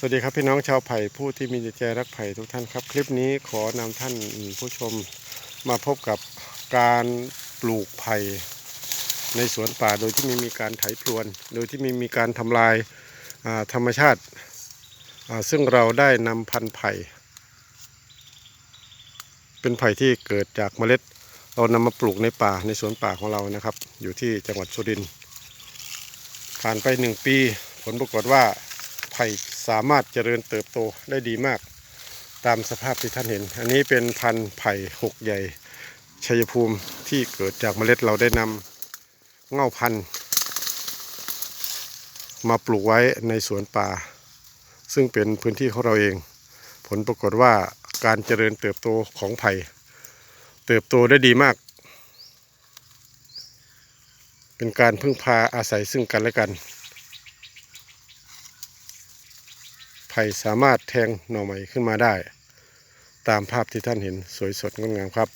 สวัสดีครับพี่น้องชาวไผ่ผู้ที่มีใจรักไผ่ทุกท่านครับ คลิปนี้ขอนำท่านผู้ชมมาพบกับการปลูกไผ่ในสวนป่าโดยที่ไม่มีการไถพรวน โดยที่ไม่มีการทำลายาธรรมชาติาซึ่งเราได้นำพันธุ์ไผ่ เป็นไผ่ที่เกิดจากเมล็ด เรานำมาปลูกในป่าในสวนป่าของเรานะครับ อยู่ที่จังหวัดสุรินทร์ผ่านไปหนึ่งปี ผลปรากฏว่า ผ่สามารถเจริญเติบโตได้ดีมาก ตามสภาพที่ท่านเห็น อันนี้เป็นพันธุ์ไผ่หกใหญ่ชัยภูมิที่เกิดจากเมล็ดเราได้นำเง่าพันธุ์ มาปลูกไว้ในสวนป่า ซึ่งเป็นพื้นที่ของเราเอง ผลปรากฏว่าการเจริญเติบโตของไผ่เติบโตได้ดีมาก เป็นการพึ่งพาอาศัยซึ่งกันและกัน ไผ่สามารถแทงหน่อใหม่ขึ้นมาได้ ตามภาพที่ท่านเห็นสวยสดงดงามครับ